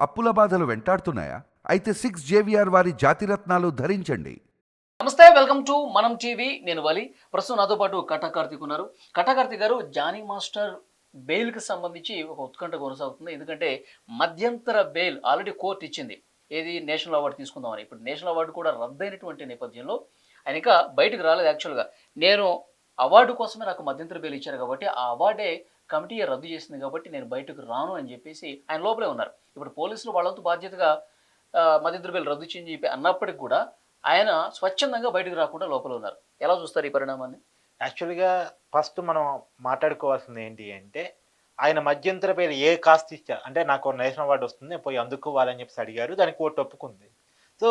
అప్పుల బాధలు వెంటాడుతున్నాయా? అయితే సిక్స్ జేవిఆర్ వారి జాతిరత్నాలు ధరించండి. నమస్తే వెల్కమ్ టు మనం టీవీ. నేను వలి. ప్రస్తుతం నాతో పాటు కటాకార్తిక్ ఉన్నారు. కటాకార్తిక్ గారు జానీ మాస్టర్ బెయిల్కి సంబంధించి ఒక ఉత్కంఠ కొనసాగుతుంది. ఎందుకంటే మధ్యంతర బెయిల్ ఆల్రెడీ కోర్టు ఇచ్చింది. ఏది? నేషనల్ అవార్డు తీసుకుందామని. ఇప్పుడు నేషనల్ అవార్డు కూడా రద్దయినటువంటి నేపథ్యంలో ఆయన ఇంకా బయటకు రాలేదు యాక్చువల్గా. నేను అవార్డు కోసమే నాకు మధ్యంతర బెయిల్ ఇచ్చారు కాబట్టి ఆ అవార్డే కమిటీ రద్దు చేసింది కాబట్టి నేను బయటకు రాను అని చెప్పేసి ఆయన లోపలే ఉన్నారు. ఇప్పుడు పోలీసులు వాళ్ళంతా బాధ్యతగా ఆ, మధ్యంతర రద్దు చేయని చెప్పి అన్నప్పటికి కూడా ఆయన స్వచ్ఛందంగా బయటకు రాకుండా లోపల ఉన్నారు. ఎలా చూస్తారు ఈ పరిణామాన్ని? యాక్చువల్గా ఫస్ట్ మనం మాట్లాడుకోవాల్సింది ఏంటి అంటే ఆయన మధ్యంతర పేరు ఏ కాస్ట్ ఇచ్చారు? అంటే నాకు నేషనల్ అవార్డు వస్తుంది పోయి అందుకోవాలని చెప్పేసి అడిగారు దానికి కోర్టు ఒప్పుకుంది. సో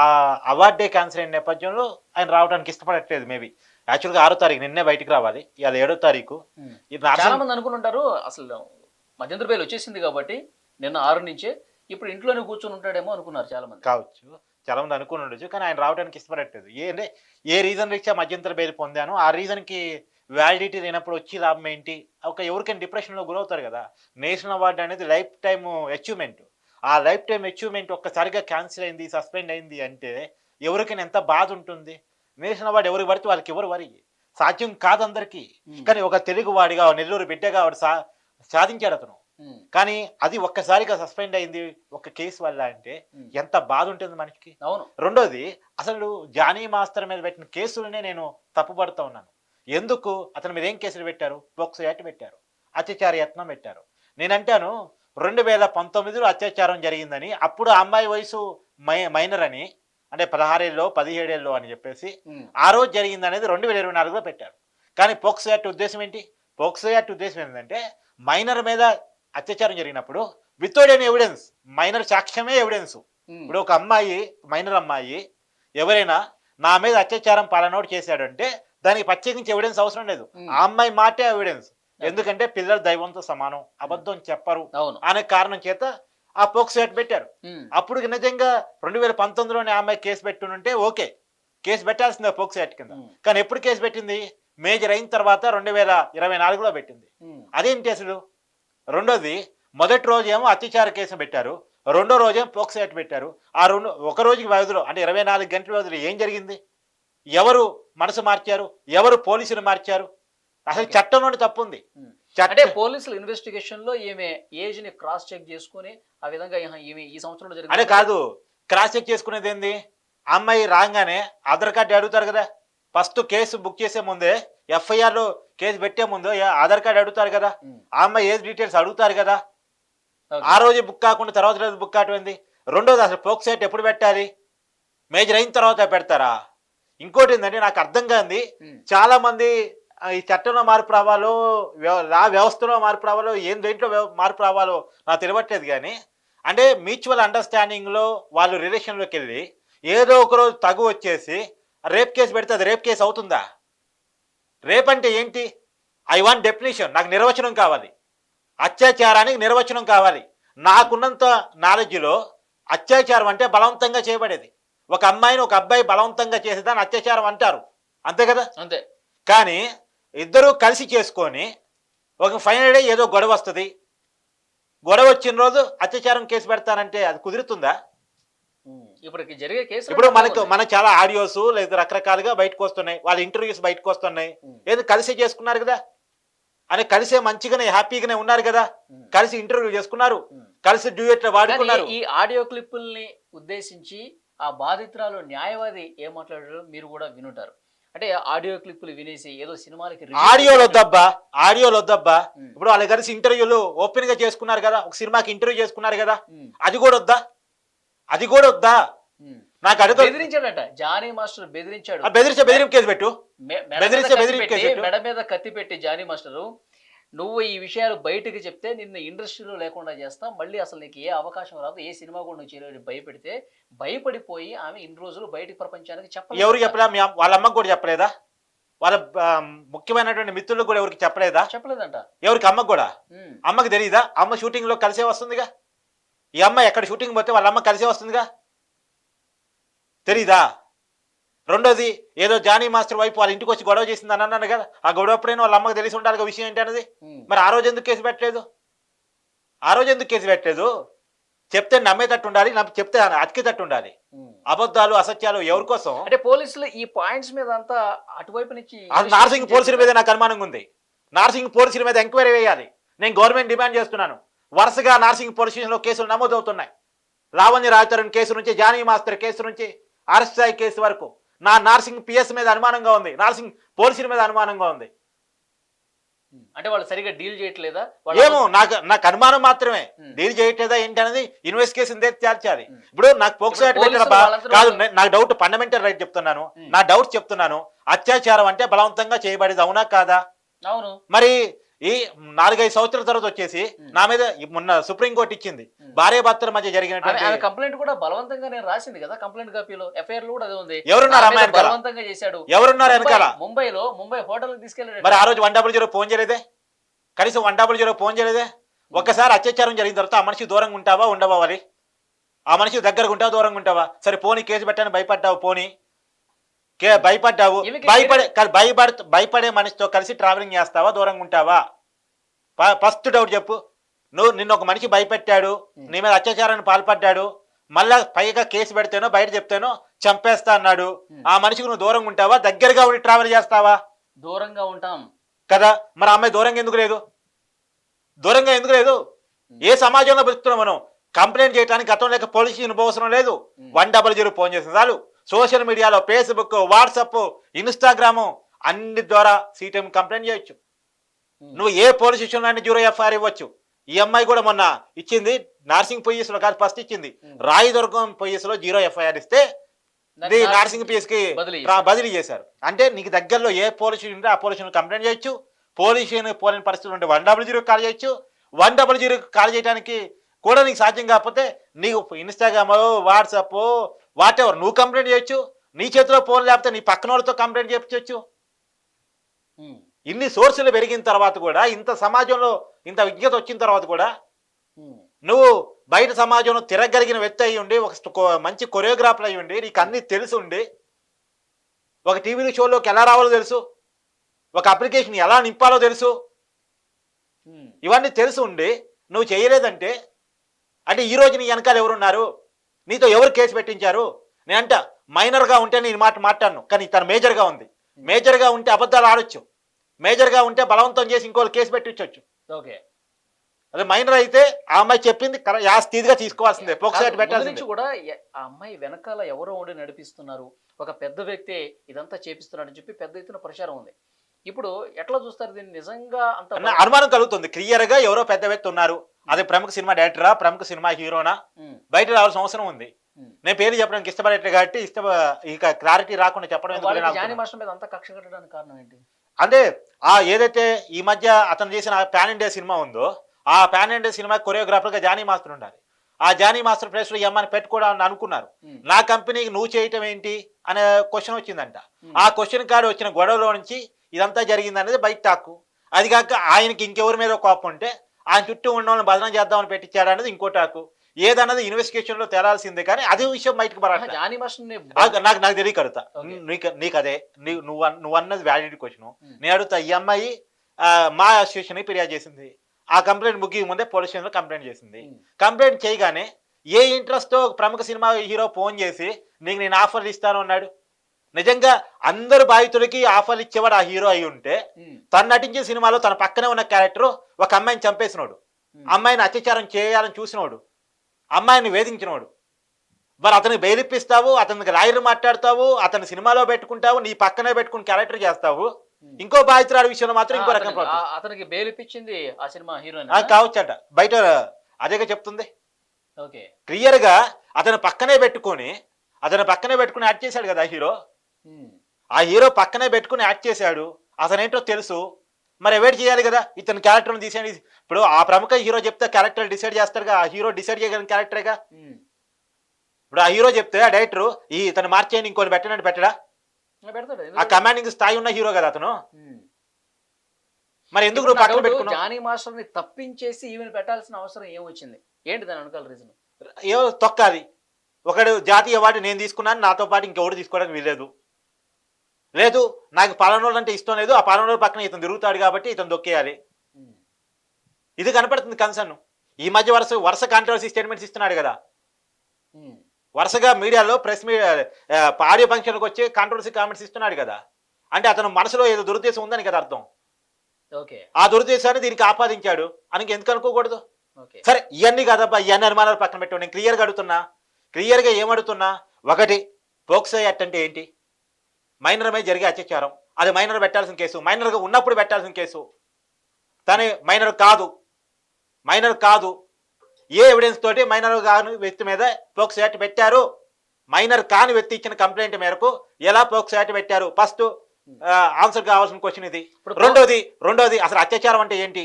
ఆ అవార్డే క్యాన్సిల్ అయిన నేపథ్యంలో ఆయన రావడానికి ఇష్టపడట్లేదు మేబీ. యాక్చువల్గా ఆరో తారీఖు నిన్నే బయటికి రావాలి. ఇవాళ ఏడో తారీఖు. ఇది చాలా మంది అనుకుంటుంటారు అసలు మధ్యంతర బెయిల్ వచ్చేసింది కాబట్టి నిన్న ఆరు నుంచే ఇప్పుడు ఇంట్లోనే కూర్చొని ఉంటాడేమో అనుకున్నారు చాలా మంది. కావచ్చు. చాలా మంది అనుకుని ఉండొచ్చు కానీ ఆయన రావడానికి ఇష్టపడట్లేదు. ఏ అంటే ఏ రీజన్ రీత్యా మధ్యంతర బెయిల్ పొందాను ఆ రీజన్కి వ్యాలిడిటీ లేనప్పుడు వచ్చి లాభం ఏంటి? ఒక ఎవరికైనా డిప్రెషన్లో గురవుతారు కదా. నేషనల్ అవార్డు అనేది లైఫ్ టైమ్ అచీవ్మెంట్ ఆ లైఫ్ టైం అచీవ్మెంట్ ఒక్కసారిగా క్యాన్సిల్ అయింది సస్పెండ్ అయింది అంటే ఎవరికైనా ఎంత బాధ ఉంటుంది? నేషనల్ అవార్డు ఎవరికి పడితే వాళ్ళకి ఎవరు వరి. సాధ్యం కాదు అందరికీ ఉమ్, కానీ ఒక తెలుగు వాడిగా నెల్లూరు బిడ్డగా వాడు సా సాధించాడు అతను. కానీ అది ఒక్కసారిగా సస్పెండ్ అయింది ఒక కేసు వల్ల అంటే. ఎంత బాధ ఉంటుంది మనిషికి. అవును. రెండోది అసలు జానీ మాస్టర్ మీద పెట్టిన కేసులనే నేను తప్పుపడుతూ ఉన్నాను. ఎందుకు? అతని మీద ఏం కేసులు పెట్టారు? పోక్సో యాక్ట్ పెట్టారు. అత్యాచార యత్నం పెట్టారు. నేనంటాను రెండు వేల పంతొమ్మిదిలో అత్యాచారం జరిగిందని అప్పుడు ఆ అమ్మాయి వయసు మై మైనర్ అని అంటే పదహారేళ్ళలో పదిహేడేళ్ళలో అని చెప్పేసి ఆ రోజు జరిగింది అనేది రెండు వేల ఇరవై నాలుగులో పెట్టారు. కానీ పోక్సో యాక్ట్ ఉద్దేశం ఏంటి? పోక్సో యాక్ట్ ఉద్దేశం ఏంటంటే మైనర్ మీద అత్యాచారం జరిగినప్పుడు వితౌట్ ఎనీ ఎవిడెన్స్ మైనర్ సాక్ష్యమే ఎవిడెన్స్. ఇప్పుడు ఒక అమ్మాయి మైనర్ అమ్మాయి ఎవరైనా నా మీద అత్యాచారం పలానోడు చేశాడంటే దానికి ప్రత్యేకించి ఎవిడెన్స్ అవసరం లేదు. ఆ అమ్మాయి మాటే ఎవిడెన్స్. ఎందుకంటే పిల్లలు దైవంతో సమానం అబద్ధం చెప్పరు అవును. అనే కారణం చేత ఆ పోక్సో యాక్ట్ పెట్టారు. అప్పుడు నిజంగా రెండు వేల పంతొమ్మిదిలోనే అమ్మాయి కేసు పెట్టుంటే ఓకే. కేసు పెట్టాల్సిందే పోక్సో యాక్ట్ కింద. కానీ ఎప్పుడు కేసు పెట్టింది? మేజర్ అయిన తర్వాత రెండు వేల ఇరవై నాలుగులో పెట్టింది. అదేంటి అసలు? రెండోది మొదటి రోజు ఏమో అత్యాచార కేసు పెట్టారు. రెండో రోజేమో పోక్సో యాక్ట్ పెట్టారు. ఆ రెండు ఒక రోజుకి వ్యవధిలో అంటే ఇరవై నాలుగు గంటల వ్యవధిలో ఏం జరిగింది? ఎవరు మనసు మార్చారు? ఎవరు పోలీసులు మార్చారు? అసలు. చట్టంలోని తప్పు ఉంది అంటే పోలీసులు ఇన్వెస్టిగేషన్లో ఈమె ఏజ్ని క్రాస్ చెక్ చేసుకుని ఆ విధంగా ఈమె ఈ సంవత్సరంలో అదే జరిగింది కాదు క్రాస్ చెక్ చేసుకునేది ఏంది? ఆ అమ్మాయి రాగానే ఆధార్ కార్డు అడుగుతారు కదా. ఫస్ట్ కేసు బుక్ చేసే ముందే ఎఫ్ఐఆర్లో కేసు పెట్టే ముందు ఆధార్ కార్డు అడుగుతారు కదా. ఆ అమ్మాయి ఏజ్ డీటెయిల్స్ అడుగుతారు కదా. ఆ రోజు బుక్ కాకుండా తర్వాత రోజు బుక్ కావటం ఏంది? రెండోది అసలు పోక్ సైట్ ఎప్పుడు పెట్టాలి? మేజర్ అయిన తర్వాత పెడతారా? ఇంకోటి ఏంటంటే నాకు అర్థం కాంది చాలా మంది ఈ చట్టంలో మార్పు రావాలో లా వ్యవస్థలో మార్పు రావాలో ఏం దేంట్లో మార్పు రావాలో నాకు తెలియట్లేదు కానీ అంటే మ్యూచువల్ అండర్స్టాండింగ్లో వాళ్ళు రిలేషన్లోకి వెళ్ళి ఏదో ఒక రోజు తగు వచ్చేసి రేప్ కేసు పెడితే అది రేప్ కేసు అవుతుందా? రేప్ అంటే ఏంటి? ఐ వాంట్ డెఫినేషన్ నాకు నిర్వచనం కావాలి. అత్యాచారానికి నిర్వచనం కావాలి. నాకున్నంత నాలెడ్జ్లో అత్యాచారం అంటే బలవంతంగా చేయబడేది. ఒక అమ్మాయిని ఒక అబ్బాయి బలవంతంగా చేసేదాన్ని అత్యాచారం అంటారు. అంతే కదా? అంతే. కానీ ఇద్దరూ కలిసి చేసుకొని ఒక ఫైనల్ డే ఏదో గొడవ వస్తుంది. గొడవ వచ్చిన రోజు అత్యాచారం కేసు పెడతానంటే అది కుదురుతుందా? ఇప్పటికి జరిగే కేసు ఇప్పుడు మనకు మనకు చాలా ఆడియోస్ లేదా రకరకాలుగా బయటకు వస్తున్నాయి. వాళ్ళ ఇంటర్వ్యూస్ బయటకు వస్తున్నాయి. ఏది కలిసే చేసుకున్నారు కదా? అని కలిసే మంచిగానే హ్యాపీగానే ఉన్నారు కదా? కలిసి ఇంటర్వ్యూ చేసుకున్నారు. కలిసి డ్యూయెట్లు వాడుకున్నారు. కానీ ఈ ఆడియో క్లిప్పుల్ని ఉద్దేశించి ఆ బాధితురాలు న్యాయవాది ఏం మాట్లాడారో మీరు కూడా వినుంటారు. అంటే ఆడియో క్లిప్పులు వినేసి ఏదో సినిమాలకి ఆడియోలు వద్దబ్బా ఆడియోలు వద్దబ్బా. ఇప్పుడు వాళ్ళు కలిసి ఇంటర్వ్యూలు ఓపెన్గా చేసుకున్నారు కదా ఒక సినిమాకి ఇంటర్వ్యూ చేసుకున్నారు కదా అది కూడా వద్దా? అది కూడా వద్దా. నాకు అడుగు. బెదిరించాడట. జానీ మాస్టర్ బెదిరించాడు. బెదిరించే బెదిరింపు కేసు పెట్టు. బెదిరించే బెదిరింపు కేసు పెట్టు. మెడ మీద కత్తి పెట్టి జానీ మాస్టరు నువ్వు ఈ విషయాలు బయటకు చెప్తే నిన్ను ఇండస్ట్రీలో లేకుండా చేస్తాం. మళ్ళీ అసలు నీకు ఏ అవకాశం రాదు. ఏ సినిమా కూడా నువ్వు చేయలేవు. అని భయపెడితే భయపడిపోయి ఆమె ఇన్ని రోజులు బయటికి ప్రపంచానికి చెప్పలేదు? ఎవరు చెప్పలే వాళ్ళ అమ్మకు కూడా చెప్పలేదా? వాళ్ళ ముఖ్యమైనటువంటి మిత్రులకు కూడా ఎవరికి చెప్పలేదా? చెప్పలేదంట. ఎవరికి? అమ్మకు కూడా? అమ్మకి తెలియదా అమ్మ షూటింగ్లో కలిసే వస్తుందిగా? ఈ అమ్మ ఎక్కడ షూటింగ్ పోతే వాళ్ళ అమ్మ కలిసే వస్తుందిగా? తెలీదా? రెండోది ఏదో జానీ మాస్టర్ వైపు వాళ్ళ ఇంటికి వచ్చి గొడవ చేసింది అని అన్నాను కదా. ఆ గొడవ ఎప్పుడైనా వాళ్ళ అమ్మకి తెలిసి ఉండాలి విషయం ఏంటి అన్నది. మరి ఆ రోజు ఎందుకు కేసు పెట్టలేదు? ఆ రోజు ఎందుకు కేసు పెట్టలేదు? చెప్తే నమ్మేటట్టు ఉండాలి నమ్మ- చెప్తే అతికేటట్టు ఉండాలి. అబద్ధాలు అసత్యాలు ఎవరి కోసం? అంటే పోలీసులు ఈ పాయింట్స్ మీద అంతా అటువైపు నుంచి నార్సింగ్ పోలీసుల మీద నాకు అనుమానంగా ఉంది. నార్సింగ్ పోలీసుల మీద ఎంక్వైరీ వేయాలి. నేను గవర్నమెంట్ డిమాండ్ చేస్తున్నాను. వరుసగా నార్సింగ్ పోలీస్ స్టేషన్లో కేసులు నమోదవుతున్నాయి. లావణ్య రాజతరుణ్ కేసు నుంచి జానీ మాస్టర్ కేసు నుంచి అరెస్ట్ కేసు వరకు. నా నార్సింగ్ పిఎస్ మీద అనుమానంగా ఉంది. నార్సింగ్ పోలీసుల మీద అనుమానంగా ఉంది. అంటే వాళ్ళు సరిగా డీల్ చేయట్లేదా? ఏమో నాకు నాకు అనుమానం మాత్రమే. డీల్ చేయట్లేదా ఏంటి అనేది ఇన్వెస్టిగేషన్ తేల్చాలి. ఇప్పుడు నాకు పోక్సో కాదు నాకు డౌట్ ఫండమెంటల్ రైట్ చెప్తున్నాను. నా డౌట్ చెప్తున్నాను. అత్యాచారం అంటే బలవంతంగా చేయబడేది అవునా కాదా? అవును. మరి ఈ నాలుగైదు సంవత్సరాల తర్వాత వచ్చేసి. నా మీద మొన్న సుప్రీంకోర్టు ఇచ్చింది. భార్య భర్తల మధ్య జరిగినటువంటి ఆమె కంప్లైంట్ కూడా బలవంతంగా నేను రాసింది కదా కంప్లైంట్ కాపీలో ఎఫ్ఐఆర్ కూడా అదే ఉంది. ఎవరున్నారు అమ్మాయి? బలవంతంగా చేశాడు. ఎవరున్నారు వెనకాల? ముంబై- ముంబైలో ముంబై హోటల్ తీసుకెళ్ళాడు. మరి ఆ రోజు వన్ డబుల్ జీరో ఫోన్ చేయలేదే? కనీసం వన్ డబుల్ జీరో ఫోన్ చేయలేదే? ఒక్కసారి అత్యాచారం జరిగిన తర్వాత ఆ మనిషి దూరంగా ఉంటావా ఉండవా మరి? ఆ మనిషి దగ్గరకు ఉంటావా దూరంగా ఉంటావా? సరే పోనీ కేసు పెట్టని భయపడ్డావు పోనీ. భయపడ్డావు. భయపడే భయపడ భయపడే మనిషితో కలిసి ట్రావెలింగ్ చేస్తావా? దూరంగా ఉంటావా? ఫస్ట్ డౌట్ చెప్పు. నువ్వు నిన్న ఒక మనిషి భయపెట్టాడు. నీ మీద అత్యాచారాన్ని పాల్పడ్డాడు మళ్ళా పైగా కేసు పెడితేనో బయట చెప్తేనో చంపేస్తా అన్నాడు. ఆ మనిషికి నువ్వు దూరంగా ఉంటావా? దగ్గరగా ఉండి ట్రావెల్ చేస్తావా? దూరంగా ఉంటాం. కదా? మరి అమ్మాయి దూరంగా ఎందుకు లేదు? దూరంగా ఎందుకు లేదు? ఏ సమాజంలో బతుకుతున్నాం మనం? కంప్లైంట్ చేయడానికి గతం లేక పోలీస్ అవసరం లేదు. వన్ డబల్ జీరో ఫోన్ చేసిన చాలు. సోషల్ మీడియాలో ఫేస్బుక్ వాట్సప్ ఇన్స్టాగ్రామ్ అన్ని ద్వారా సీటీఎం కంప్లైంట్ చేయొచ్చు. ఉమ్. నువ్వు ఏ పోలీస్ స్టేషన్ అయినా జీరో ఎఫ్ఐఆర్ ఇవ్వచ్చు. ఈ అమ్మాయి కూడా మొన్న ఇచ్చింది నార్సింగ్ పొయ్యిస్లో కాదు ఫస్ట్ ఇచ్చింది. Hmm. రాయదుర్గం పొయ్యిస్లో జీరో ఎఫ్ఐఆర్ ఇస్తే నార్సింగ్ పిఎస్కి బదిలీ చేశారు. అంటే నీకు దగ్గరలో ఏ పోలీస్ స్టేషన్ ఉంటే ఆ పోలీస్ స్టేషన్ కంప్లైంట్ చేయొచ్చు. పోలీస్ స్టేషన్ పోలేని పరిస్థితులు ఉంటే వన్ డబుల్ జీరో కాల్ చేయొచ్చు. వన్ డబుల్ జీరో కాల్ చేయడానికి కూడా నీకు సాధ్యం కాకపోతే నీకు ఇన్స్టాగ్రామ్ వాట్సాప్ వాట్ ఎవర్ నువ్వు కంప్లైంట్ చేయొచ్చు నీ చేతిలో ఫోన్ లేకపోతే నీ పక్కన వాళ్ళతో కంప్లైంట్ చేయించవచ్చు. ఇన్ని సోర్సులు పెరిగిన తర్వాత కూడా ఇంత సమాజంలో ఇంత విజ్ఞత వచ్చిన తర్వాత కూడా. నువ్వు బయట సమాజంలో తిరగలిగిన వ్యక్తి అయి ఉండి ఒక మంచి కొరియోగ్రాఫర్ అయి ఉండి నీకు అన్ని తెలిసి ఉండి ఒక టీవీ షోలోకి ఎలా రావాలో తెలుసు ఒక అప్లికేషన్ ఎలా నింపాలో తెలుసు. ఇవన్నీ తెలిసి ఉండి నువ్వు చేయలేదంటే అంటే ఈ రోజు నీ వెనకాల ఎవరున్నారు నీతో ఎవరు కేసు పెట్టించారు? నేనంట మైనర్గా ఉంటే నేను మాట మాట్లాడను కానీ తను మేజర్గా ఉంది. మేజర్గా ఉంటే అబద్ధాలు ఆడొచ్చు. మేజర్గా ఉంటే బలవంతం చేసి ఇంకోళ్ళు కేసు పెట్టించవచ్చు ఓకే. అదే మైనర్ అయితే ఆ అమ్మాయి చెప్పింది కర- యా స్థితిగా తీసుకోవాల్సిందే పోక్సైట్ ముందు పెట్టాల్సిందే. నుంచి కూడా ఆ అమ్మాయి వెనకాల ఎవరో ఉండి నడిపిస్తున్నారు ఒక పెద్ద వ్యక్తి ఇదంతా చేపిస్తున్నాడు అని చెప్పి పెద్ద ఎత్తున ప్రచారం ఉంది. ఇప్పుడు ఎట్లా చూస్తారు దీన్ని? నిజంగా అంత అనుమానం కలుగుతుంది. క్లియర్గా ఎవరో పెద్ద వ్యక్తి ఉన్నారు. అది ప్రముఖ సినిమా డైరెక్టరా ప్రముఖ సినిమా హీరోనా. బయట రావాల్సిన అవసరం ఉంది. నేను పేరు చెప్పడానికి ఇష్టపడేట్టు కాబట్టి ఇష్ట ఇక క్లారిటీ రాకుండా చెప్పడం కారణం ఏంటి? అంటే ఆ ఏదైతే ఈ మధ్య అతను చేసిన పాన్ ఇండియా సినిమా ఉందో ఆ పాన్ ఇండియా సినిమా కొరియోగ్రాఫర్గా జానీ మాస్టర్ ఉండాలి. ఆ జానీ మాస్టర్ ప్లేస్లో అమ్మాయిని పెట్టుకోవడం అనుకున్నారు. నా కంపెనీకి నువ్వు చేయటం ఏంటి? అనే క్వశ్చన్ వచ్చిందంట. ఆ క్వశ్చన్ కాడ వచ్చిన గొడవలో నుంచి ఇదంతా జరిగింది అనేది బయట టాకు. అది కాక ఆయనకి ఇంకెవరి మీద కోపం ఉంటే ఆయన చుట్టూ ఉన్న వాళ్ళని బదనం చేద్దామని పెట్టించాడు అనేది ఇంకో టాకు ఏదన్నది ఇన్వెస్టిగేషన్లో తేలాల్సిందే కానీ అదే విషయం బయటకు నాకు నాకు తెలియ కడుతా. Okay. నీకు నీకు అదే. నువ్వు నువ్వు అన్నది వ్యాలిడ్ క్వశ్చన్. నేను అడుగుతా ఈ అమ్మాయి మా అసోసియేషన్ ఫిర్యాదు చేసింది. ఆ కంప్లైంట్ ముగ్గి ముందే పోలీస్ స్టేషన్లో కంప్లైంట్ చేసింది. కంప్లైంట్ చేయగానే ఏ ఇంట్రెస్ట్తో ప్రముఖ సినిమా హీరో ఫోన్ చేసి నీకు నేను ఆఫర్లు ఇస్తాను అన్నాడు. నిజంగా అందరు బాధితులకి ఆఫర్లు ఇచ్చేవాడు ఆ హీరో అయి ఉంటే. తను నటించిన సినిమాలో తన పక్కనే ఉన్న క్యారెక్టర్ ఒక అమ్మాయిని చంపేసినోడు. అమ్మాయిని అత్యాచారం చేయాలని చూసినోడు అమ్మాయిని వేధించినోడు మరి అతనికి బెయిలిప్పిస్తావు అతనికి రాయలు మాట్లాడతావు అతని సినిమాలో పెట్టుకుంటావు నీ పక్కనే పెట్టుకుని క్యారెక్టర్ చేస్తావు. ఇంకో బాధితురాలి విషయంలో మాత్రం ఇంకో రకం అతనికి- ప్రవర్తిస్తావు. ఆ- సినిమా హీరోయిన్ కావచ్చట బయట అదేగా చెప్తుంది క్లియర్గా అతను పక్కనే పెట్టుకొని అతను పక్కనే పెట్టుకుని యాక్ట్ చేశాడు కదా హీరో. ఆ హీరో పక్కనే పెట్టుకుని యాక్ట్ చేశాడు. అతనేంటో తెలుసు. మరి ఎవైట్ చేయాలి కదా? ఇతని క్యారెక్టర్ని తీసేయండి. ఇప్పుడు ఆ ప్రముఖ హీరో చెప్తే క్యారెక్టర్ డిసైడ్ చేస్తారుగా. ఆ హీరో డిసైడ్ చేయగలిగిన క్యారెక్టరేగా. ఇప్పుడు ఆ హీరో చెప్తే ఆ డైరెక్టర్ ఈ ఇతను మార్చేయండి ఇంకోటి పెట్టనండి పెట్టడా? ఆ? కమాండింగ్ స్థాయి ఉన్న హీరో కదా అతను. మరి ఎందుకు నువ్వు పక్కన పెట్టుకున్నావు? జానీ మాస్టర్ని తప్పించేసి ఈవెన్ పెట్టాల్సిన అవసరం ఏమొచ్చింది? ఏంటి దాని వెనకాల రీజన్ ఏవో తొక్కాలి ఒకడు జాతీయ అవార్డు నేను తీసుకున్నాను నాతో పాటు ఇంకెవడు తీసుకోవడానికి వీలేదు లేదు నాకు పలానోళ్ళు అంటే ఇష్టం లేదు ఆ పలానోళ్ళ పక్కన ఇతను తిరుగుతాడు కాబట్టి ఇతను దొక్కేయాలి. ఇది కనపడుతుంది కన్సర్న్. ఈ మధ్య వరుస వరుస కాంట్రవర్సీ స్టేట్మెంట్స్ ఇస్తున్నాడు కదా. వరుసగా మీడియాలో ప్రెస్ మీడియా ఆడియో ఫంక్షన్కి వచ్చి కాంట్రవర్సీ కామెంట్స్ ఇస్తున్నాడు కదా. అంటే అతను మనసులో ఏదో దురుద్దేశం ఉందని కదా అర్థం. ఓకే. ఆ దురుద్దేశాన్ని దీనికి ఆపాదించాడు. అని ఎందుకు అనుకోకూడదు? ఓకే. సరే ఇవన్నీ కాదబ్బా ఇవన్నీ అనుమానాలు పక్కన పెట్టు. నేను క్లియర్గా అడుగుతున్నా. క్లియర్గా ఏమడుగుతున్నా? ఒకటి పోక్సో యాక్ట్ అంటే ఏంటి? మైనర్ మీద జరిగే అత్యాచారం. అది మైనర్ పెట్టాల్సిన కేసు. మైనర్గా ఉన్నప్పుడు పెట్టాల్సిన కేసు. తను మైనర్ కాదు. మైనర్ కాదు. ఏ ఎవిడెన్స్ తోటి మైనర్ కాని వ్యక్తి మీద పోక్సో యాక్ట్ పెట్టారు? మైనర్ కాని వ్యక్తి ఇచ్చిన కంప్లైంట్ మేరకు ఎలా పోక్సో యాక్ట్ పెట్టారు? ఫస్ట్ ఆన్సర్ కావాల్సిన క్వశ్చన్ ఇది. రెండోది రెండోది అసలు అత్యాచారం అంటే ఏంటి?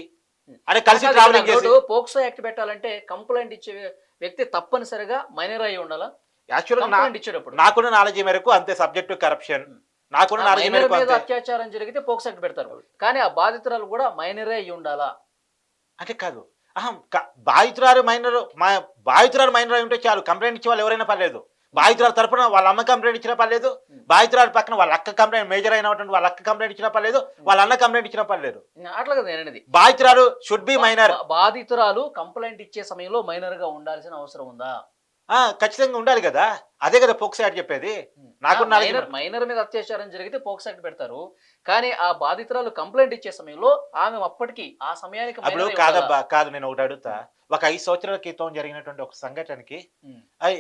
అని కలిసి ట్రావెలింగ్ చేసి పోక్సో యాక్ట్ పెట్టాలంటే కంప్లైంట్ ఇచ్చే వ్యక్తి తప్పనిసరిగా మైనర్ అయి ఉండాలా? యాక్చువల్గా ఇచ్చేటప్పుడు. నాకున్న నాలెడ్జ్ మేరకు అంతే సబ్జెక్ట్ కరప్షన్ నాకున్న మీద అంతే. అత్యాచారం జరిగితే పోక్సో యాక్ట్ పెడతారు. కానీ ఆ బాధితురాలు కూడా మైనరే అయి ఉండాలా? అంటే కాదు. బాధితురాలు మైనర్ మా బాధితురాలు మైనర్ అయి ఉంటే చాలు. కంప్లైంట్ ఇచ్చే వాళ్ళు ఎవరైనా పర్లేదు. బాధితురాలు తరపున వాళ్ళ అమ్మ కంప్లైంట్ ఇచ్చినా పర్లేదు. బాధితురాలు పక్కన వాళ్ళ అక్క కంప్లైంట్ మేజర్ అయినటువంటి వాళ్ళ అక్క కంప్లైంట్ ఇచ్చినా పర్లేదు. వాళ్ళ అన్న కంప్లైంట్ ఇచ్చినా పర్లేదు. అట్లా కదా బాధితురాలు షుడ్ బి మైనర్ బాధితురాలు కంప్లైంట్ ఇచ్చే సమయంలో మైనర్గా ఉండాల్సిన అవసరం ఉందా? ఖచ్చితంగా ఉండాలి కదా అదే కదా పోక్స్ యాక్ట్ చెప్పేది నాకు మైనర్ మీద అత్యాచారం జరిగితే పోక్స్ యాక్ట్ పెడతారు కానీ ఆ బాధితురాలు కంప్లైంట్ ఇచ్చే సమయంలో ఆమె అప్పటికి ఆ సమయానికి అప్పుడు? కాదబ్బా కాదు నేను ఒకటి అడుగుతా ఒక ఐదు సంవత్సరాల క్రితం జరిగినటువంటి ఒక సంఘటనకి.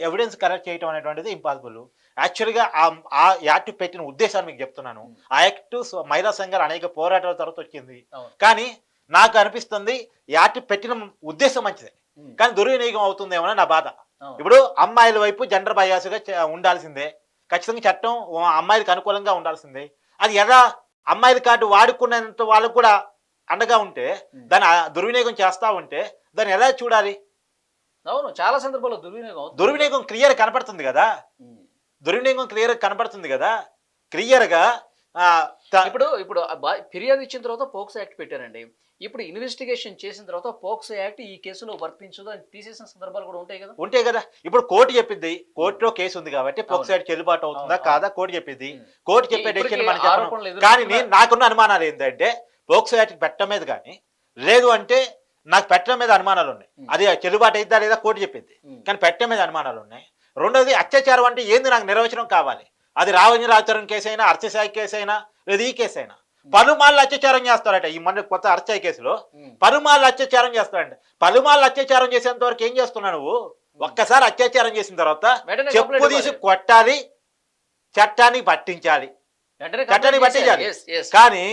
ఎవిడెన్స్ కరెక్ట్ చేయడం అనేటువంటిది ఇంపాసిబుల్ యాక్చువల్గా ఆ ఆ యాక్ట్ పెట్టిన ఉద్దేశాన్ని మీకు చెప్తున్నాను. ఆ యాక్ట్ మహిళా సంఘాలు అనేక పోరాటాల తర్వాత వచ్చింది. కానీ నాకు అనిపిస్తుంది యాక్ట్ పెట్టిన ఉద్దేశం మంచిదే. కానీ దుర్వినియోగం అవుతుందేమో నా బాధ. ఇప్పుడు అమ్మాయిల వైపు జెండర్ బయాస్గా ఉండాల్సిందే ఖచ్చితంగా చట్టం అమ్మాయిలకు అనుకూలంగా ఉండాల్సిందే అది ఎలా అమ్మాయిల కార్డు వాడుకున్నంత వాళ్ళకు కూడా అండగా ఉంటే. దాన్ని దుర్వినియోగం చేస్తా ఉంటే దాన్ని ఎలా చూడాలి అవును చాలా సందర్భాల్లో దుర్వినియోగం. దుర్వినియోగం క్లియర్ కనపడుతుంది కదా. దుర్వినియోగం క్లియర్ కనపడుతుంది కదా క్లియర్గా ఆ, త- ఇప్పుడు ఇప్పుడు ఫిర్యాదు ఇచ్చిన తర్వాత పోక్సో యాక్ట్ పెట్టారండి. ఇప్పుడు ఇన్వెస్టిగేషన్ చేసిన తర్వాత పోక్సో యాక్ట్ ఈ కేసులో వర్తించదు అని తీసేసిన సందర్భాలు కూడా ఉంటాయి కదా? ఉంటే కదా. ఇప్పుడు కోర్టు చెప్పింది కోర్టులో కేసు ఉంది కాబట్టి అవును. పోక్సైడ్ చెల్లుబాటు అవుతుందా కాదా కోర్టు చెప్పింది. కోర్టు చెప్పే డెసిషన్ మనం చెప్పను. ఆరోపణలు ఎదుర్కొన్న- కానీ నేను నాకున్న అనుమానాలు ఏంటంటే పోక్సో యాక్ట్ పెట్టడం మీద కానీ లేదు అంటే నాకు పెట్టడం మీద అనుమానాలు ఉన్నాయి. అది చెల్లుబాటు అయిద్దా లేదా కోర్టు చెప్పింది. కానీ పెట్టడం మీద అనుమానాలు ఉన్నాయి. రెండోది అత్యాచారం అంటే ఏంది నాకు నిర్వచనం కావాలి? అది రావణ్యరాచరణ కేసు అయినా అర్చసాయి కేసు అయినా లేదా ఈ కేసు అయినా పలుమార్లు అత్యాచారం చేస్తారట. ఈ మన కొత్త అర్చాయి కేసులో. పలుమార్లు అత్యాచారం చేస్తాడంట పలుమార్లు అత్యాచారం చేసేంత వరకు ఏం చేస్తున్నావు నువ్వు? ఒక్కసారి అత్యాచారం చేసిన తర్వాత చెప్పు తీసి. కొట్టాలి చట్టానికి పట్టించాలి. చట్టాన్ని పట్టించాలి. కానీ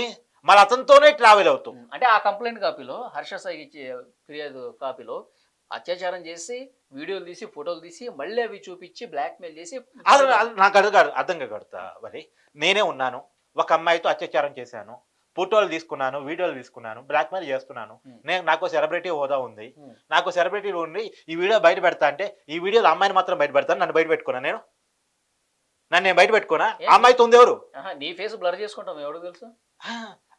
మన అతనితోనే ట్రావెల్ అవుతాం. అంటే ఆ కంప్లైంట్ కాపీలో హర్ష సాయి ఇచ్చే ఫిర్యాదు కాపీలో అత్యాచారం చేసి వీడియోలు తీసి ఫోటోలు తీసి మళ్ళీ అవి చూపించి బ్లాక్ మెయిల్ చేసి నాకు అడగాడు అర్థం కడతా మరి నేనే ఉన్నాను ఒక అమ్మాయితో అత్యాచారం చేశాను ఫోటోలు తీసుకున్నాను వీడియోలు తీసుకున్నాను బ్లాక్మెయిల్ చేస్తున్నాను. Hmm. నేను నాకు సెలబ్రిటీ హోదా ఉంది. ఉమ్. నాకు సెలబ్రిటీ ఉండి ఈ వీడియో బయట పెడతా అంటే ఈ వీడియోలో అమ్మాయిని మాత్రం బయట పెడతాను నన్ను బయట పెట్టుకున్నా నేను? నన్ను నేను బయట పెట్టుకున్నా అమ్మాయితో ఉంది ఎవరు? నీ ఫేస్ బ్లర్ చేసుకుంటాం ఎవడు తెలుసు?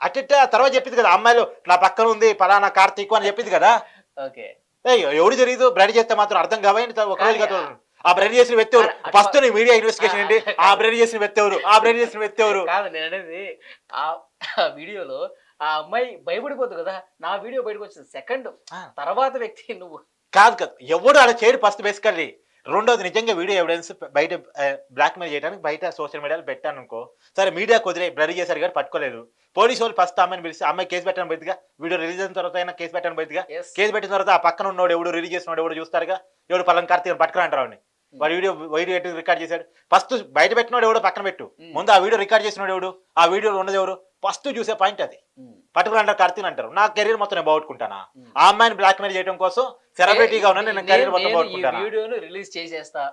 అట్ట తర్వాత చెప్పింది కదా అమ్మాయిలు నా పక్కన ఉంది పలానా కార్తీక్ అని చెప్పింది కదా. ఓకే. ఎవడు తెలియదు బ్రైడ్ చేస్తే మాత్రం అర్థం కావాలి ఒక ఆ బ్రైడ్ చేసిన వ్యక్తి ఎవరు? ఫస్ట్ నీ మీడియా ఇన్వెస్టిగేషన్ ఏంటి? ఆ బ్రైడ్ చేసిన వ్యక్తి ఎవరు? ఆ బ్రైడ్ చేసిన వ్యక్తి ఎవరు? కాదు నేను అనేది ఆ వీడియోలో ఆ అమ్మాయి భయపడిపోతుంది కదా. నా వీడియో బయటకు వచ్చింది. సెకండ్. తర్వాత వ్యక్తి నువ్వు. కాదు కాదు. ఎవడు అలా చేయడు ఫస్ట్ బేసికల్లీ రెండోది నిజంగా వీడియో ఎవిడెన్స్ బయట బ్లాక్ మెయిల్ చేయడానికి బయట సోషల్ మీడియాలో పెట్టాను అనుకో సరే మీడియా కుదిరే బ్లర్ చేశారు కానీ పట్టుకోలేదు. పోలీసు వాళ్ళు ఫస్ట్ అమ్మాయిని పిలిచి అమ్మాయి కేసు పెట్టడం బయటగా వీడియో రిలీజ్ అయిన తర్వాత అయినా కేసు పెట్టడం బయటగా కేసు పెట్టిన తర్వాత ఆ పక్కన ఉన్నోడు ఎవడు రిలీజ్ చేసినోడు ఎవడు చూస్తారుగా? ఎవడు పలం కార్తీక్ పట్టుకుని అంటారు వాడిని. వాడు వీడియో వీడియో రికార్డ్ చేశాడు? ఫస్ట్ బయట పెట్టినోడు ఎవడు పక్కన పెట్టు. Hmm. ముందు ఆ వీడియో రికార్డ్ చేసినోడు ఎవడు? ఆ వీడియోలో ఉన్నది ఎవరు? ఫస్ట్ చూసే పాయింట్ అది. పట్టుకుని అంటారు కార్తీక్ అంటారు. నా కెరీర్ మొత్తం నేను బాగొట్టుకుంటానా Hmm. ఆ అమ్మాయిని బ్లాక్ మెయిల్ చేయడం కోసం సెలబ్రిటీగా ఉన్నా నేను కెరీర్ మొత్తం బాగొట్టుకుంటానా వీడియోను రిలీజ్ చేసేస్తా.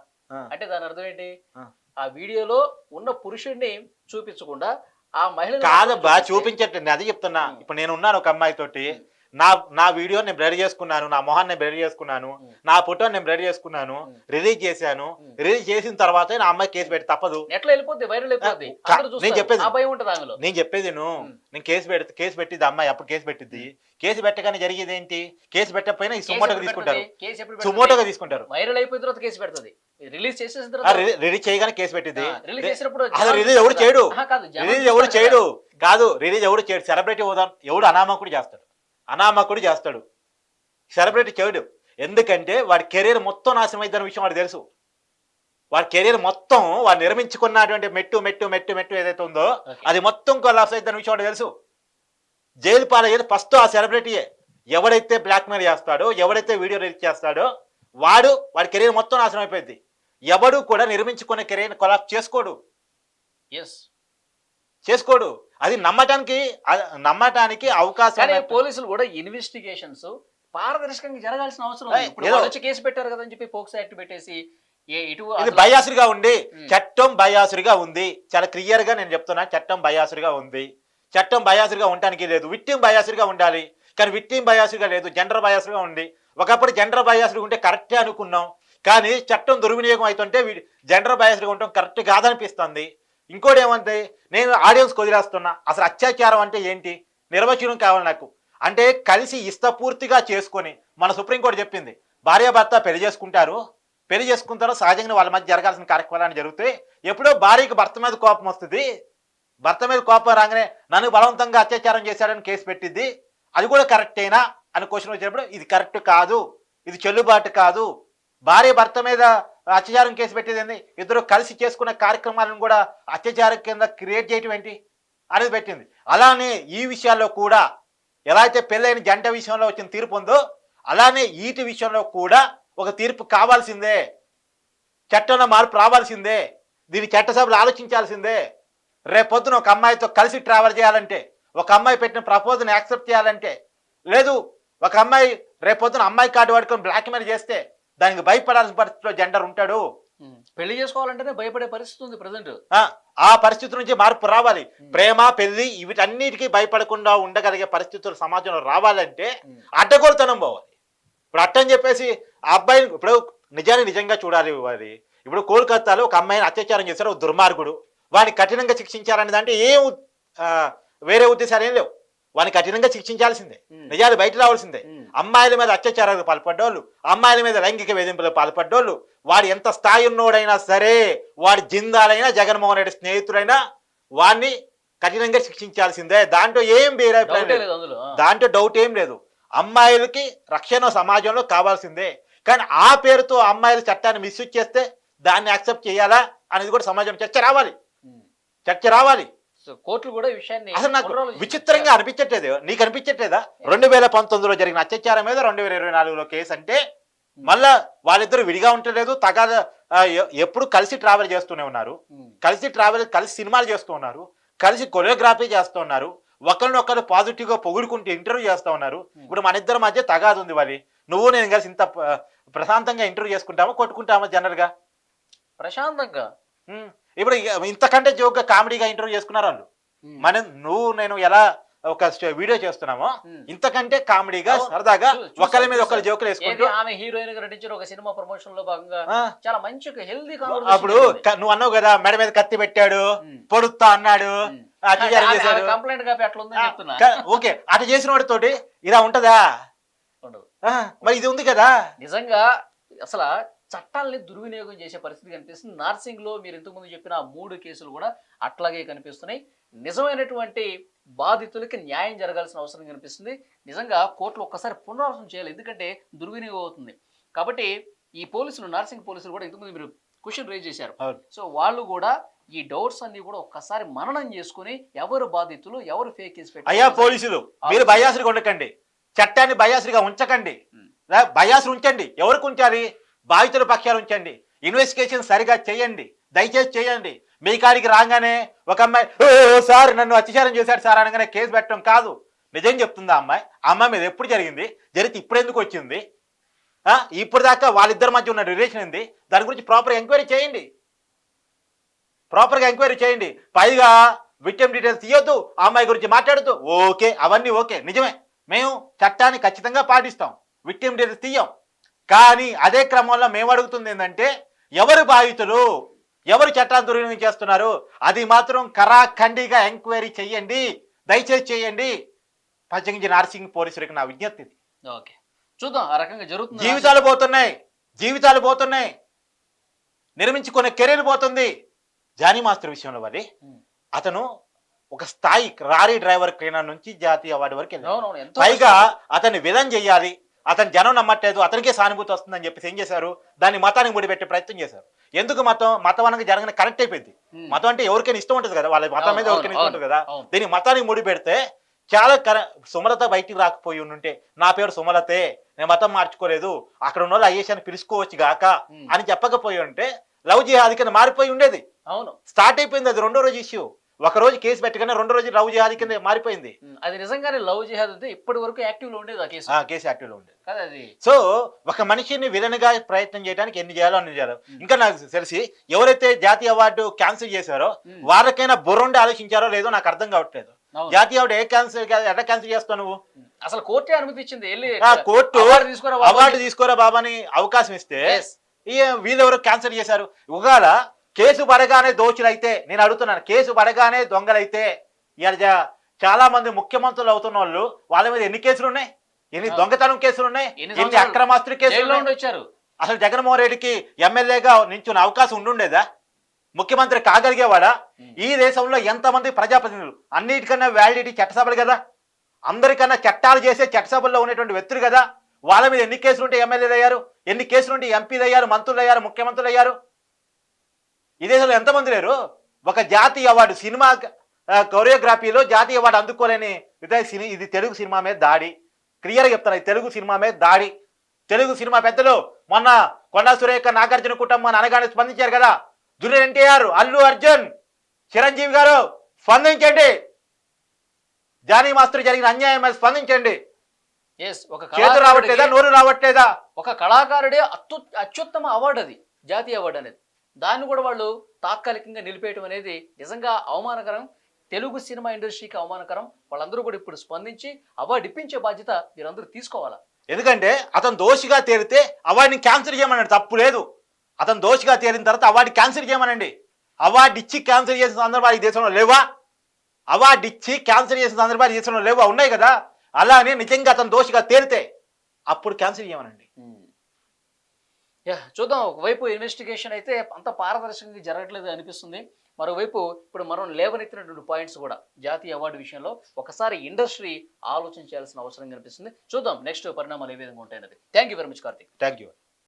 అంటే దాని అర్థం ఏంటి? ఆ. వీడియోలో ఉన్న పురుషుడిని చూపించకుండా ఆ మహిళ కాదబ్బా చూపించట్లేదు. నేను అది చెప్తున్నా. ఇప్పుడు నేను ఉన్నాను ఒక అమ్మాయి తోటి నా నా వీడియో నేను బ్లర్ చేసుకున్నాను నా మొహాన్ని నేను బ్లర్ చేసుకున్నాను. నా ఫోటో నేను బ్లర్ చేసుకున్నాను. రిలీజ్ చేశాను. రిలీజ్ చేసిన తర్వాత నా అమ్మాయి కేసు పెట్టి తప్పదు. నెట్లో వెళ్ళిపోద్ది వైరల్ అయిపోద్ది. నేను. చెప్పేది- నేను చెప్పేది నువ్వు. నేను కేసు పెడితే కేసు పెట్టింది అమ్మాయి అప్పుడు కేసు పెట్టింది కేసు పెట్టగానే జరిగేది ఏంటి? కేసు పెట్టకపోయినా ఈ సుమోటోగా తీసుకుంటారు. సుమోటోగా? తీసుకుంటారు. వైరల్ అయిపోయిన తర్వాత కేసు పెడుతుంది. రిలీజ్ తర్వాత? రిలీజ్ చేయగానే కేసు పెట్టింది రిలీజ్ చేసినప్పుడు రిలీజ్ ఎవడు చేయడు. రిలీజ్ ఎవడు చేయడు. కదా. కాదు రిలీజ్ ఎవడు చేయడు. సెలబ్రిటీ హోదా ఎవడు అనామకుడు చేస్తాడు. అనామకుడు చేస్తాడు. సెలబ్రిటీ చేయడు ఎందుకంటే వాడి కెరీర్ మొత్తం నాశనం అయిద్దన్న విషయం వాడికి తెలుసు. వాడి కెరీర్ మొత్తం వాడు నిర్మించుకున్నటువంటి మెట్టు మెట్టు మెట్టు మెట్టు ఏదైతే ఉందో. అది మొత్తం కొలాప్స్ అయిద్దన్న విషయం వాడికి తెలుసు. జైలు పాలయ్యేది ఫస్ట్ ఆ సెలబ్రిటీయే ఎవడైతే బ్లాక్మెయిల్ చేస్తాడో ఎవడైతే వీడియో రిలీజ్ చేస్తాడో వాడు వాడి కెరీర్ మొత్తం నాశనం అయిపోయింది. ఎవడు కూడా నిర్మించుకునే కెరీర్ కొలాప్స్ చేసుకోడు. ఎస్ చేసుకోడు. అది నమ్మటానికి నమ్మటానికి అవకాశం. పోలీసులు కూడా ఇన్వెస్టిగేషన్స్ పారదర్శకంగా జరగాల్సిన అవసరం ఇప్పుడు వచ్చి కేసు పెట్టారు కదా అని చెప్పి పోక్సో యాక్ట్ పెట్టేసి ఇది బయాసురుగా ఉండి. చట్టం బయాసురుగా ఉంది. చాలా క్లియర్గా నేను చెప్తున్నా చట్టం బయాసురుగా ఉంది. చట్టం బయాసురుగా ఉండటానికి లేదు. విక్టిమ్ బయాసురుగా ఉండాలి. కానీ విక్టిమ్ బయాసురుగా లేదు. జెండర్ బయాసురుగా ఉంది. ఒకప్పుడు జెండర్ బయాసురుగా ఉంటే కరెక్టే అనుకున్నాం. కానీ చట్టం దుర్వినియోగం అవుతుంటే జెండర్ బయాసురుగా ఉండటం కరెక్ట్ కాదనిపిస్తుంది. ఇంకోటి ఏమంటే నేను ఆడియన్స్కి వదిలేస్తున్నా. అసలు అత్యాచారం అంటే ఏంటి? నిర్వచనం కావాలి నాకు. అంటే కలిసి ఇష్టపూర్తిగా చేసుకొని మన సుప్రీంకోర్టు చెప్పింది భార్యాభర్త పెళ్ళి చేసుకుంటారు. పెళ్ళి చేసుకుంటారు సహజంగా వాళ్ళ మధ్య జరగాల్సిన కార్యక్రమాలు జరుగుతాయి ఎప్పుడో భార్యకి భర్త మీద కోపం వస్తుంది. భర్త మీద కోపం రాగానే నన్ను బలవంతంగా అత్యాచారం చేశాడని కేసు పెట్టింది అది కూడా కరెక్టేనా అని క్వశ్చన్ వచ్చినప్పుడు ఇది కరెక్ట్ కాదు. ఇది చెల్లుబాటు కాదు. భార్య భర్త మీద అత్యాచారం కేసు పెట్టేది ఏంది? ఇద్దరు కలిసి చేసుకునే కార్యక్రమాలను కూడా అత్యాచారం కింద క్రియేట్ చేయటం ఏంటి? అనేది పెట్టింది. అలానే ఈ విషయాల్లో కూడా ఎలా అయితే పెళ్ళైన జంట విషయంలో వచ్చిన తీర్పు ఉందో అలానే ఈటి విషయంలో కూడా ఒక తీర్పు కావాల్సిందే. చట్టంలో మార్పు రావాల్సిందే. దీని చట్టసభలు ఆలోచించాల్సిందే. రేపొద్దున ఒక అమ్మాయితో కలిసి ట్రావెల్ చేయాలంటే ఒక అమ్మాయి పెట్టిన ప్రపోజల్ని యాక్సెప్ట్ చేయాలంటే లేదు ఒక అమ్మాయి రేపొద్దున అమ్మాయి కార్డు వాడుకొని బ్లాక్మెయిల్ చేస్తే దానికి భయపడాల్సిన పరిస్థితిలో జెండర్ ఉంటాడు. పెళ్ళి చేసుకోవాలంటేనే భయపడే పరిస్థితి ఉంది ప్రజెంట్. ఆ, పరిస్థితి నుంచి మార్పు రావాలి. ప్రేమ పెళ్ళి వీటన్నిటికీ భయపడకుండా ఉండగలిగే పరిస్థితులు సమాజంలో రావాలంటే అడ్డగోలుతనం పోవాలి. ఇప్పుడు అట్టని చెప్పేసి ఆ అబ్బాయిని ఇప్పుడు నిజాన్ని నిజంగా చూడాలి వారి ఇప్పుడు కోల్కతాలో ఒక అమ్మాయిని అత్యాచారం చేశారు ఒక దుర్మార్గుడు. వాడిని కఠినంగా శిక్షించాలనే దాంట్లో ఏం వేరే ఉద్దేశాలు ఏం లేవు. వాడిని కఠినంగా శిక్షించాల్సిందే. నిజాలు బయట రావాల్సిందే. అమ్మాయిల మీద అత్యాచారాలకు పాల్పడ్డోళ్ళు అమ్మాయిల మీద లైంగిక వేధింపులకు పాల్పడ్డోళ్ళు వాడు ఎంత స్థాయి ఉన్నోడైనా సరే వాడి జిందాలైనా జగన్మోహన్ రెడ్డి స్నేహితుడైనా వాడిని కఠినంగా శిక్షించాల్సిందే దాంట్లో ఏం వేరే అభిప్రాయం డౌటే లేదు. లేదు అందులో ఆ. దాంట్లో డౌట్ ఏం లేదు అమ్మాయిలకి రక్షణ సమాజంలో కావాల్సిందే కానీ ఆ పేరుతో అమ్మాయిల చట్టాన్ని మిస్యూజ్ చేస్తే దాన్ని యాక్సెప్ట్ చేయాలా అనేది కూడా సమాజం చర్చ రావాలి. చర్చ రావాలి కోర్టులు కూడా ఈ విషయాన్ని అసలు నాకు. విచిత్రంగా అనిపించట్లేదు. నీకు అనిపించట్లేదా? రెండు వేల పంతొమ్మిదిలో జరిగిన అత్యాచారం మీద రెండు వేల ఇరవై నాలుగులో కేసు అంటే మళ్ళా వాళ్ళిద్దరు విడిగా ఉండలేదు తగాద ఎప్పుడు కలిసి ట్రావెల్ చేస్తూనే ఉన్నారు. కలిసి ట్రావెల్ కలిసి సినిమాలు చేస్తూ ఉన్నారు. కలిసి కొరియోగ్రఫీ చేస్తూ ఉన్నారు. ఒకరినొకరు పాజిటివ్గా పొగుడుకుంటూ ఇంటర్వ్యూ చేస్తూ ఉన్నారు. ఇప్పుడు మన ఇద్దరి మధ్య తగాదు ఉంది వాళ్ళు నువ్వు నేను కలిసి ఇంత ప్రశాంతంగా ఇంటర్వ్యూ చేసుకుంటామా కొట్టుకుంటామా జనరల్గా? ప్రశాంతంగా. ఇప్పుడు ఇంతకంటే జోక్గా కామెడీగా ఇంటర్వ్యూ చేసుకున్నారు వాళ్ళు. మనం నువ్వు నేను ఎలా ఒక వీడియో చేస్తున్నామో. ఇంతకంటే కామెడీగా. సరదాగా ఒకరి మీద ఒకరు. జోకులు వేసుకుంటూ ఆమె హీరోయిన్గా నటించిన ఒక సినిమా ప్రమోషన్లో భాగంగా చాలా మంచి హెల్దీ అప్పుడు నువ్వు అన్నావు కదా మెడ మీద కత్తి పెట్టాడు పొడుస్తా అన్నాడు ఓకే అటు చేసిన వాడితోటి ఇలా ఉంటదా? మరి ఇది ఉంది కదా? నిజంగా అసలు చట్టాలని దుర్వినియోగం చేసే పరిస్థితి కనిపిస్తుంది. నార్సింగ్లో మీరు ఇంతకుముందు చెప్పిన మూడు కేసులు కూడా అట్లాగే కనిపిస్తున్నాయి. నిజమైనటువంటి బాధితులకి న్యాయం జరగాల్సిన అవసరం కనిపిస్తుంది. నిజంగా కోర్టులు ఒక్కసారి పునరాలోచన చేయాలి. ఎందుకంటే దుర్వినియోగం అవుతుంది. కాబట్టి ఈ పోలీసులు నార్సింగ్ పోలీసులు కూడా ఇంతకుముందు మీరు క్వశ్చన్ రేజ్ చేశారు. సో వాళ్ళు కూడా ఈ డౌట్స్ అన్ని కూడా ఒక్కసారి మననం చేసుకుని ఎవరు బాధితులు ఎవరు ఫేక్ కేసు అయ్యా పోలీసులు మీరు బయాసులుగా ఉండకండి చట్టాన్ని బయాసులుగా ఉంచకండి. బయాసులు ఉంచండి. ఎవరికి ఉంచాలి? బాధితుల పక్షాలు ఉంచండి. ఇన్వెస్టిగేషన్ సరిగా చేయండి. దయచేసి చేయండి. మీ కాడికి రాగానే ఒక అమ్మాయి "ఓ, సార్ నన్ను అత్యాచారం చేశాడు సార్ అనగానే కేసు పెట్టడం కాదు. నిజం చెప్తుందా అమ్మాయి? అమ్మాయి మీద ఎప్పుడు జరిగింది? జరిగితే ఇప్పుడు ఎందుకు వచ్చింది? ఇప్పుడు దాకా వాళ్ళిద్దరి మధ్య ఉన్న రిలేషన్ ఏంది? దాని గురించి ప్రాపర్ ఎంక్వైరీ చేయండి. ప్రాపర్గా ఎంక్వైరీ చేయండి. పైగా విక్టిమ్ డీటెయిల్స్ తీయొద్దు. అమ్మాయి గురించి మాట్లాడద్దు. ఓకే అవన్నీ ఓకే. నిజమే. మేము చట్టాన్ని ఖచ్చితంగా పాటిస్తాం. విక్టిమ్ డీటెయిల్స్ తీయం. కానీ అదే క్రమంలో మేము అడుగుతుంది ఏంటంటే ఎవరు బాధితులు? ఎవరు చట్టాన్ని దుర్వినియోగం చేస్తున్నారు? అది మాత్రం కరాఖండిగా ఎంక్వైరీ చేయండి దయచేసి చేయండి పంచగించి నార్సింగ్ పోలీసులకు నా విజ్ఞప్తి. ఓకే. చూద్దాం ఆ రకంగా జరుగుతుంది? జీవితాలు పోతున్నాయి. జీవితాలు పోతున్నాయి. నిర్మించుకునే కెరీర్ పోతుంది. జానీ మాస్టర్ విషయంలో మరి. అతను ఒక స్థాయి రారీ డ్రైవర్ క్లీనర్ నుంచి జాతీయ అవార్డు వరకు పైగా అతన్ని విలన్ చేయాలి. అతను జనం నమ్మట్లేదు అతనికే సానుభూతి వస్తుందని చెప్పేసి ఏం చేశారు? దాన్ని మతానికి ముడిపెట్టే ప్రయత్నం చేశారు. ఎందుకు మతం? మతం అనగా జరగని కరెక్ట్ అయిపోయింది. మతం అంటే ఎవరికైనా ఇష్టం ఉంటుంది కదా వాళ్ళ మతం మీద ఎవరికైనా ఇష్టం ఉంటుంది కదా. దీనికి మతానికి ముడి పెడితే చాలా కర సుమలత బయటికి రాకపోయి ఉంటే నా పేరు సుమలతే నేను మతం మార్చుకోలేదు అక్కడ ఉన్న వాళ్ళు అయ్యేసి అని పిలుచుకోవచ్చు గాక. అని చెప్పకపోయి ఉంటే లవ్ జిహాద్ కింద మారిపోయి ఉండేది. అవును. స్టార్ట్ అయిపోయింది అది రెండో రోజు ఇష్యూ. ఒక రోజు కేసు పెట్టగానే రెండో రోజు లవ్ జిహాద్ కింద మారిపోయింది. అది నిజంగానే లవ్ జిహాద్ అయితే ఇప్పటి వరకు యాక్టివ్లో ఉండేది ఆ కేసు. ఆ కేసు యాక్టివ్లో ఉండేది. కదా అది. సో ఒక మనిషిని విలన్గా ప్రయత్నం చేయడానికి ఎన్ని చేయాలో అన్ని చేయాలి. ఇంకా నాకు తెలిసి ఎవరైతే జాతీయ అవార్డు క్యాన్సిల్ చేశారో. వాళ్ళకైనా బుర్రండి ఆలోచించారో లేదో నాకు అర్థం కావట్లేదు. జాతీయ అవార్డు ఏ క్యాన్సిల్ ఎట్లా క్యాన్సిల్ చేస్తావు నువ్వు? అసలు కోర్టే అనుమతి ఇచ్చింది. కోర్టు అవార్డు తీసుకురా బాబు. అవార్డు తీసుకోరా బాబా అని అవకాశం ఇస్తే వీళ్ళెవరు క్యాన్సిల్ చేశారు? ఉగాల కేసు పడగానే దోషులైతే నేను అడుగుతున్నాను కేసు పడగానే దొంగలైతే ఇవాళ చాలా మంది ముఖ్యమంత్రులు అవుతున్న వాళ్ళు వాళ్ళ మీద ఎన్ని కేసులు ఉన్నాయి ఎన్ని. దొంగతనం కేసులు ఉన్నాయి ఎన్ని అక్రమాస్తుల కేసులు వచ్చారు. అసలు జగన్మోహన్ రెడ్డికి ఎమ్మెల్యేగా నించున్న అవకాశం ఉండుండేదా? ముఖ్యమంత్రి కాగలిగేవాడా. ఈ దేశంలో ఎంతమంది ప్రజాప్రతినిధులు? అన్నిటికన్నా వ్యాలిడిటీ చట్టసభలు కదా? అందరికన్నా చట్టాలు చేసే చట్టసభల్లో ఉన్నటువంటి వ్యక్తులు కదా? వాళ్ళ మీద ఎన్ని కేసులు ఉంటే ఎమ్మెల్యేలు అయ్యారు ఎన్ని కేసులు ఉంటే ఎంపీలు అయ్యారు మంత్రులు అయ్యారు ముఖ్యమంత్రులు అయ్యారు ఈ దేశంలో ఎంతమంది లేరు? ఒక జాతీయ అవార్డు సినిమా కొరియోగ్రఫీలో జాతీయ అవార్డు అందుకోలేని సినీ ఇది తెలుగు సినిమా మీద దాడి. క్లియర్గా చెప్తాను తెలుగు సినిమా మీద దాడి. తెలుగు సినిమా పెద్దలు మొన్న కొండా సురేఖ నాగార్జున కుటుంబం అనగానే స్పందించారు కదా. జూనియర్ ఎన్టీఆర్ అల్లు అర్జున్ చిరంజీవి గారు స్పందించండి. జానీ మాస్టర్ జరిగిన అన్యాయం మీద స్పందించండి. చేతులు రావట్లేదా? నోరు రావట్లేదా? ఒక కళాకారుడే అత్యు అత్యుత్తమ అవార్డు అది జాతీయ అవార్డు అనేది. దాన్ని కూడా వాళ్ళు తాత్కాలికంగా నిలిపేయడం అనేది నిజంగా అవమానకరం. తెలుగు సినిమా ఇండస్ట్రీకి అవమానకరం. వాళ్ళందరూ కూడా ఇప్పుడు స్పందించి అవార్డు ఇప్పించే బాధ్యత మీరందరూ తీసుకోవాలా? ఎందుకంటే అతను దోషిగా తేలితే అవార్డుని క్యాన్సిల్ చేయమనండి తప్పు లేదు. అతను దోషిగా తేలిన తర్వాత అవార్డు క్యాన్సిల్ చేయమనండి. అవార్డు ఇచ్చి క్యాన్సిల్ చేసిన సందర్భాలు ఈ దేశంలో లేవా? అవార్డు ఇచ్చి క్యాన్సిల్ చేసిన సందర్భాలు ఈ దేశంలో లేవా? ఉన్నాయి కదా. అలానే నిజంగా అతను దోషిగా తేలితే అప్పుడు క్యాన్సిల్ చేయమనండి. యా చూద్దాం. ఒకవైపు ఇన్వెస్టిగేషన్ అయితే అంత పారదర్శకంగా జరగట్లేదు అనిపిస్తుంది. మరోవైపు ఇప్పుడు మనం లేవనెత్తినటువంటి పాయింట్స్ కూడా జాతీయ అవార్డు విషయంలో ఒకసారి ఇండస్ట్రీ ఆలోచన చేయాల్సిన అవసరం కనిపిస్తుంది. చూద్దాం. నెక్స్ట్ పరిణామాలు ఏ విధంగా ఉంటాయన్నది. Thank you very much Karthik thank you